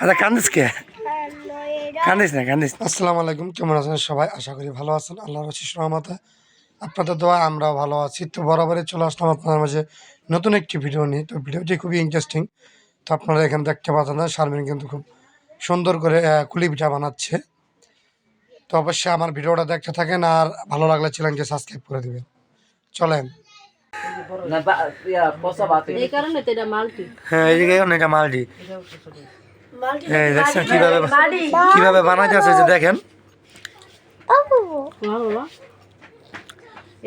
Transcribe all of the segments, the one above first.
আচ্ছা কান্দিস কে? কান্দিস না কান্দিস। আসসালামু আলাইকুম কেমন আছেন সবাই? আশা করি ভালো আছেন। রহমতে আপনাদের দোয়া আমরাও ভালো আছি। তো বরাবরই চলে আসলাম আপনার মাঝে নতুন একটি ভিডিও নিয়ে। তো ভিডিওটি খুবই ইন্টারেস্টিং তো আপনারা এখানে দেখতে পাচ্ছেন না শারমিন কিন্তু খুব সুন্দর করে কুলি পিঠা বানাচ্ছে। তো অবশ্যই আমার ভিডিওটা দেখতে থাকেন আর ভালো লাগলে চ্যানেলকে সাবস্ক্রাইব করে দিবেন। চলেন। না ইয়া, পচা ভাতে। এই কারণে তো এটা মাল্টি। হ্যাঁ হ্যাঁ দেখছেন কীভাবে কীভাবে বানাইতে আছে যে দেখেন।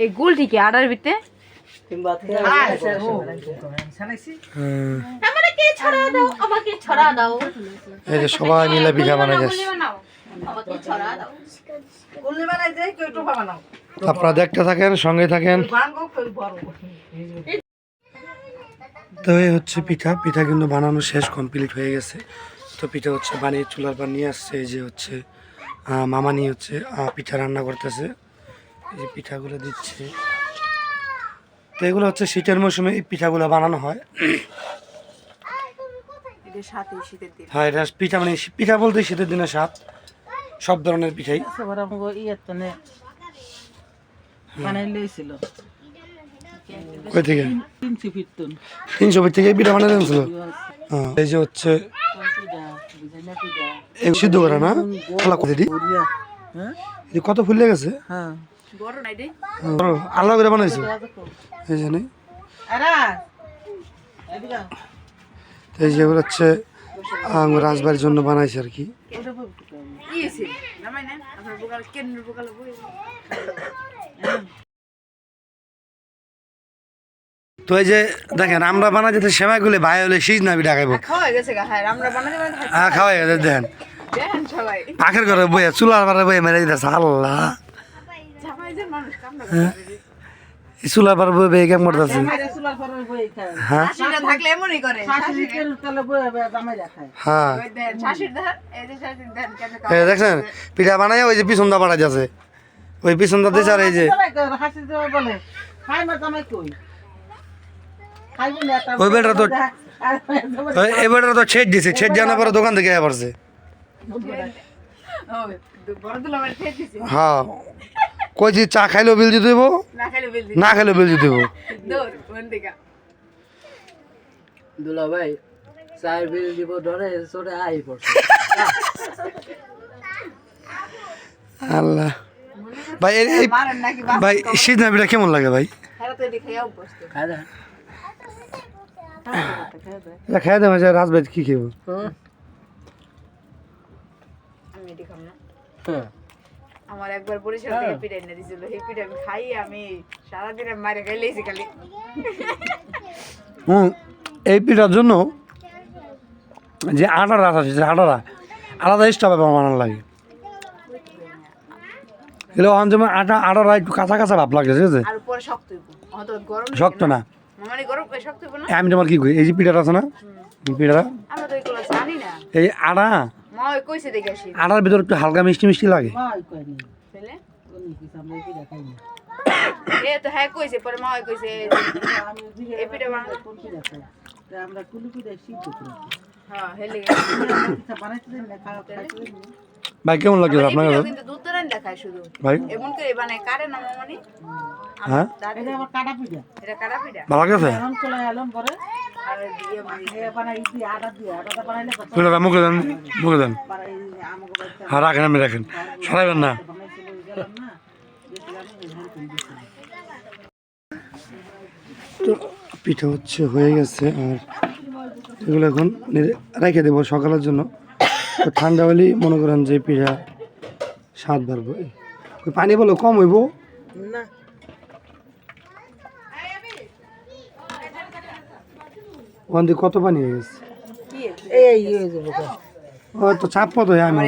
এই গুলটি কি আডার ভিতরে? কিংবা তেল হুম, আমাকে ছড়া দাও? আমাকে ছড়া দাও। এই যে সবাই মিলে পিঠা ছড়া দাও। আপনারা দেখতে থাকেন সঙ্গে থাকেন। তো এই হচ্ছে পিঠা। পিঠা কিন্তু বানানো শেষ কমপ্লিট হয়ে গেছে। তো পিঠা হচ্ছে বানিয়ে চুলার পর নিয়ে আসছে। এই যে হচ্ছে মামা নিয়ে হচ্ছে পিঠা রান্না করতেছে। এই যে পিঠাগুলো দিচ্ছে। তো এগুলো হচ্ছে শীতের মৌসুমে এই পিঠাগুলো বানানো হয়। হ্যাঁ এটা পিঠা মানে পিঠা বলতে শীতের দিনে স্বাদ। সব ধরনের পিঠাই সবার আমাকে ইয়ে তো নে বানাই লইছিল কই থেকে তিনশো ফিট টন তিনশো ফিট থেকে এই পিঠা বানিয়ে দিয়েছিল হ্যাঁ। এই যে হচ্ছে এই সিদ্ধ করা না? খালা কত দি? হ্যাঁ? কত ফুলে গেছে হ্যাঁ। বড় নাই রে বড়, আলাদা করে বানাইছো? এই জানি এই যেগুলো হচ্ছে রাজবাড়ির জন্য বানাইছে আর কি। তো এই যে দেখেন আমরা বানাই যেতে সেমাই গুলো ভাই হলে সিজ না পিঠা খাইবো খাওয়া গেছে গা হ্যাঁ হ্যাঁ খাওয়াই গেছে দেখেন। দেখেন পাখের ঘরে বইয়া চুলার পারে বইয়া মেরে দিতেছে আল্লাহ। জামাই যে মানুষ কামড়া এই চুলার পারে বই বইয়া কেমন করতেছে। হ্যাঁ? হ্যাঁ। দেখছেন পিঠা বানাই ওই যে পিছন দা বাড়া যাচ্ছে ওই পিছন দা দিছে আর এই যে। হাসি দেওয়া বলে খাই মা জামাই কই? খাইবি না তা ওই বেটা তো ওই- এবারে তো ছেদ দিছে ছেদ জানার পরে দোকান থেকে দিছি। হ্যাঁ। কইছি চা খাইলেও বিল দিতে দেবো না খেলে বিল দি খাইলেও বিল দিতে দেবো দুলা ভাই চায়ের বিল দিব ধরে চড়ে আই পড়ছে। আল্লাহ। ভাই এই ভাই শীত না পিঠা কেমন লাগে ভাই? খাই দেবো যে রাজবাড়ি কি খেবো হ্যাঁ। আমার একবার বরিশাল থেকে পিঠা এনে দিছিল। সেই পিঠা আমি খাই আমি সারাদিন আমি মারে খাই খালি। হুম এই পিঠার জন্য যে আটারা আছে যে আটারা আলাদা স্টাফ বানানো লাগে। এগুলো যেমন আটা আটারা একটু কাঁচা কাঁচা ভাব লাগে ঠিক আছে? শক্ত হইব। অত গরম শক্ত না। মানে গরম করে শক্ত হইব না? আমি তোমার কি করি এই যে পিঠাটা আছে না? পিঠাটা? আমরা তো এগুলো জানি না। এই আটা? মা কইছে দেখে আসি। আটার ভিতর একটু হালকা মিষ্টি মিষ্টি লাগে। হ্যাঁ আমরা ভাই কেমন লাগে আপনার কাছে? দুধ ধরেন দেখায় শুধু। ভাই? হ্যাঁ? এটা আমার কাটা পিঠা। এটা কারা পিঠা? ভালো লাগছে? এখন চলে এলাম পরে আর দিয়ে মানে এ বানাই দি আটা দিয়ে আটাটা বানাইলে কত? পিঠাটা মুখে দেন মুখে দেন। হ্যাঁ রাখেন আমি রাখেন। সরাইবেন না। তো পিঠা হচ্ছে হয়ে গেছে আর এগুলো এখন রেখে দেবো সকালের জন্য। তো ঠান্ডা হলেই মনে করেন যে পিঠা স্বাদ বাড়বো ওই পানি বলো কম হইব? না। ওখান থেকে কত পানি হয়ে গেছে? এই যাব ও তো চাপ মতো হয় আমি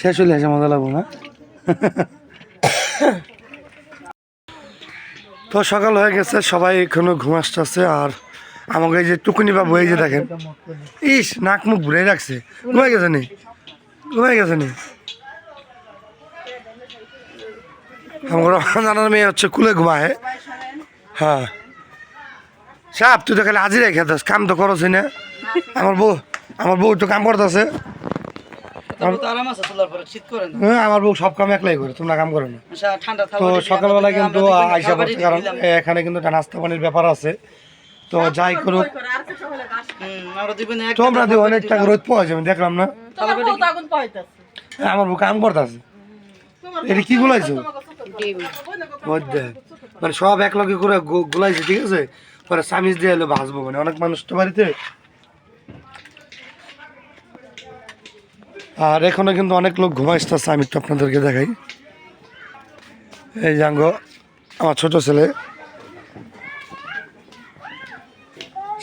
শেষ হলে এসে মজা লাগবো না? তো সকাল হয়ে গেছে, সবাই এখনও ঘুম আসতেছে আর আমাকে এই যে টুকুনি বাবু, এই যে দেখেন। ইস, নাক মুখ ঘুরে রাখছে। ঘুমাই গেছে নি? ঘুমাই গেছে নি? আমার রমজানের মেয়ে হচ্ছে কুলে ঘুমায়। হ্যাঁ। সাপ, তুই তো খালি হাজিরা খেতাস, কাম তো করছি না। আমার বউ আমার বউ তো কাম করতেছে। আমার বউ সব কাম একলাই করে তোমরা কাম করো না। তো সকালবেলা কিন্তু আইসা পড়ছে কারণ এখানে কিন্তু একটা নাস্তা পানির ব্যাপার আছে। তো যাই করুক তোমরা দিয়ে অনেক টাকা রোদ পাওয়া যাবে দেখলাম না। হ্যাঁ, আমার বউ কাম করতেছে। এটা কি গুলাইছো? মানে সব এক লগে করে গুলাইছে ঠিক আছে? পরে সামিজ দিয়ে এলো ভাজবো মানে। অনেক মানুষ তো বাড়িতে আর এখনও কিন্তু অনেক লোক ঘুমাইতেছে আমি একটু আপনাদেরকে দেখাই। এই জাঙ্গ আমার ছোট ছেলে।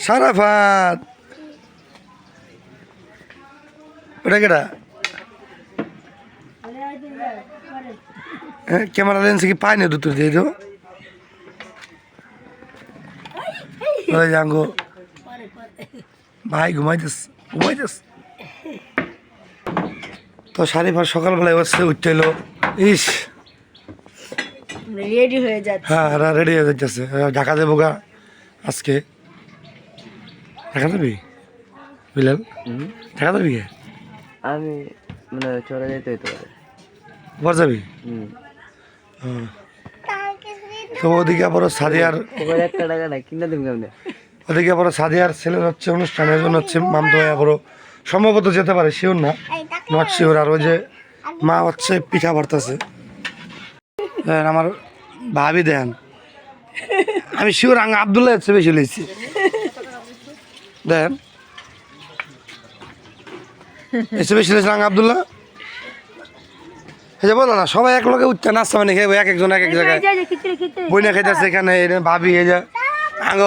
সারাফাত! ওটা কেটা হ্যাঁ ক্যামেরা লেন্স কি পায় না দুটো দিয়ে ওই জাঙ্গো ভাই ঘুমাইতেস ঘুমাইতেস তো শারিফার সকালবেলায় হচ্ছে উঠতে এলো ইস। রেডি হয়ে যাচ্ছে। হ্যাঁ এরা রেডি হয়ে যাচ্ছে। এরা ঢাকা দেবো গা আজকে। ঢাকা দেবি বিলাল? ঢাকা দেবি কে? আমি মানে চলে যেতে হইতে পারে। বর যাবি। তো ওদিকে আবার সাদিয়ার ওখানে একটা টাকা নাই কিনা দিম কেমনে? ওদিকে আবার সাদিয়ার ছেলের হচ্ছে অনুষ্ঠানের জন্য হচ্ছে মামদো আবারও সম্ভবত যেতে পারে শিওর না। নট শিওর আর ওই যে মা হচ্ছে পিঠা ভরতেছে আমার ভাবি দেন। আমি শিওর আঙ্গা আবদুল্লাহ হচ্ছে বেশি লেছি দেন। এসে বেশি লেছে আঙ্গ আবদুল্লাহ? এই যে বলো না সবাই এক লোকে উঠতে নাস্তা মানে খেয়ে এক একজন এক এক জায়গায় বইনা খাইতেছে এখানে ভাবি এই যে আঙ্গ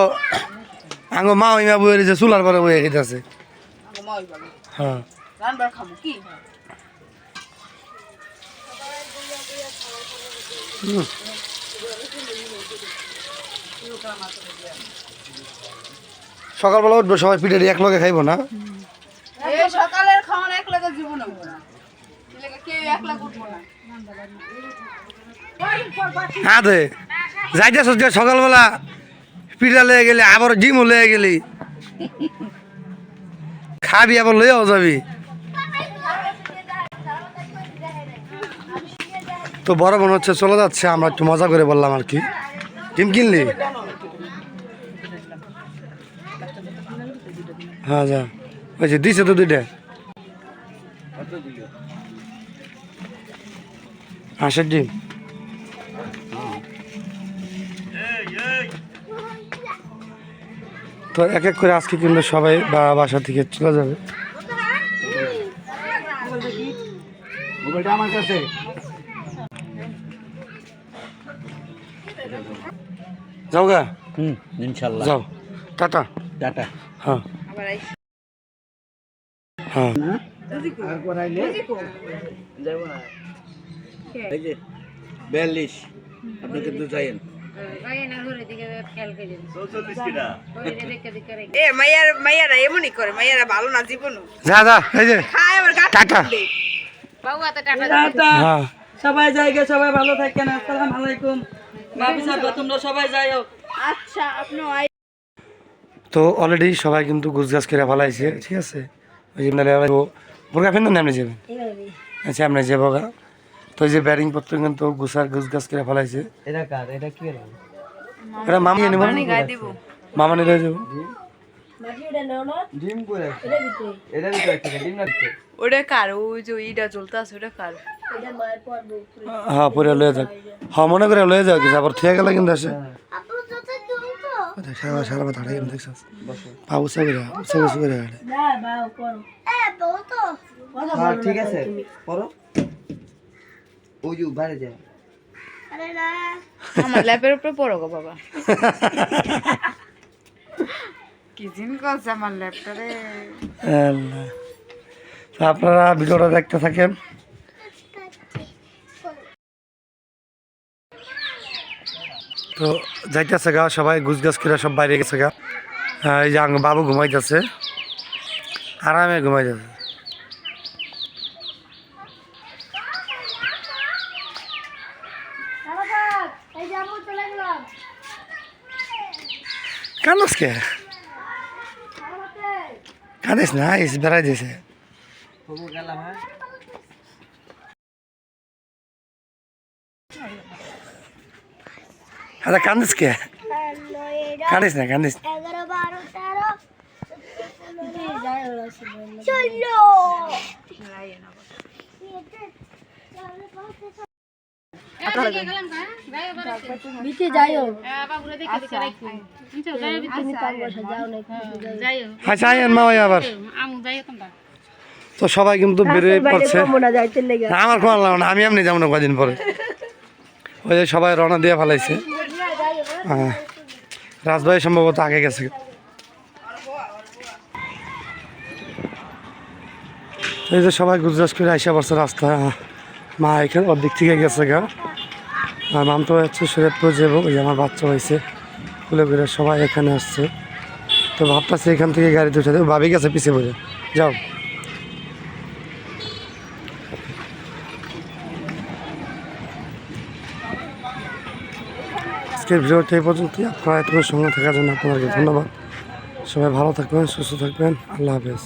আঙ্গ মা ইমা বই রয়েছে চুলার পরে বই খাইতেছে। হ্যাঁ। রান্নার খাব কি? সকালবেলা উঠবো সবাই পিঠে এক লগে খাইবো না? সকালের এক লাগে জীবন হব না। হ্যাঁ দে সকালবেলা পিঠা লেগে গেলি আবার জিমও লয়ে গেলি। খাবি আবার লইয়াও যাবি। তো বড় বোন হচ্ছে, চলে যাচ্ছে, আমরা একটু মজা করে বললাম আর কি। ডিম কিনলি? হ্যাঁ যা। ওই যে দিছে তো দুইটা। হাঁসের ডিম। তো এক এক করে আজকে কিন্তু সবাই বা বাসা থেকে চলে যাবে। যাও গা। হুম ইনশাআল্লাহ যাও। টাটা। টাটা। হ্যাঁ। হ্যাঁ। তারপর আইলে যাব না এই যে বিয়াল্লিশ। আপনি কিন্তু যাইয়েন এ মাইয়ার মাইয়ারা এমনই করে মাইয়ারা ভালো না জীবনও। যা যা এই যে খায় আবার গাছ টাটা। হ্যাঁ সবাই জায়গা সবাই ভালো থাকেন আসসালামু আলাইকুম। ভাবি সাহেব তোমরা সবাই যাইও আচ্ছা আপনি তো অলরেডি সবাই কিন্তু গুছ গাছ করে ফেলাইছে ঠিক আছে? ওই যে আপনি যাবেন? আচ্ছা আপনি যাব তো ওই যে ব্যারিং পত্র কিন্তু গুছার গুছ গাছ করে ফেলাইছে। এটা কার? এটা কি এটা মামিয়ে নেব। গায়ে দিব মামা নিয়ে যাব ডিম করে এটা ভিতরে থেকে ডিম না দিতে? ওটা কার? ওই যে ইটা জ্বলতে আছে ওটা কার? হ্যাঁ পরে লয়ে যাক। হ্যাঁ মনে করে লয়ে যাও কিছু আবার থেকে গেলে কিন্তু আসে। সারা সারা মাথা হাঁটাই হাঁটে হ্যাঁ ঠিক আছে পড়ো ওই যে বাইরে যা। আমার ল্যাপের উপরে পড়ো গো বাবা। কি দিন করছে আমার ল্যাপটপে? তো আপনারা ভিডিওটা দেখতে থাকেন। তো যাইতেছে গা সবাই গুছ গাছ করে সব বাইরে গেছে গা। এই যে বাবু ঘুমাইতেছে। আরামে ঘুমাইতেছে। চলে কান্দস কে? কান্দিস না ইস বেড়াই গেলাম হ্যাঁ। আচ্ছা কান্দিস কে? কান্দিস না কান্দিস। না। আবার। তো সবাই কিন্তু বেরিয়ে পড়ছে। আমার কোনো লাগবে না আমি এমনি যাব না কদিন পরে। ওই যে সবাই রওনা দিয়ে ফেলাইছে। হ্যাঁ। রাজভাই সম্ভবত আগে গেছে। এই যে সবাই গুজরাট করে আইসা পড়ছে রাস্তা মা এখানে ওর দিক থেকে গেছে গা। আর মাম তো হচ্ছে শরীয়তপুর যাব ওই আমার বাচ্চা হয়েছে খুলে ঘুরে সবাই এখানে আসছে। তো ভাবতেছে এখান থেকে গাড়িতে উঠে দেবো ভাবি গেছে পিছিয়ে বলে। যাও। আজকের ভিডিওটা এই পর্যন্তই। আপনারা এতক্ষণ সঙ্গে থাকার জন্য আপনাদেরকে ধন্যবাদ। সবাই ভালো থাকবেন, সুস্থ থাকবেন। আল্লাহ হাফেজ।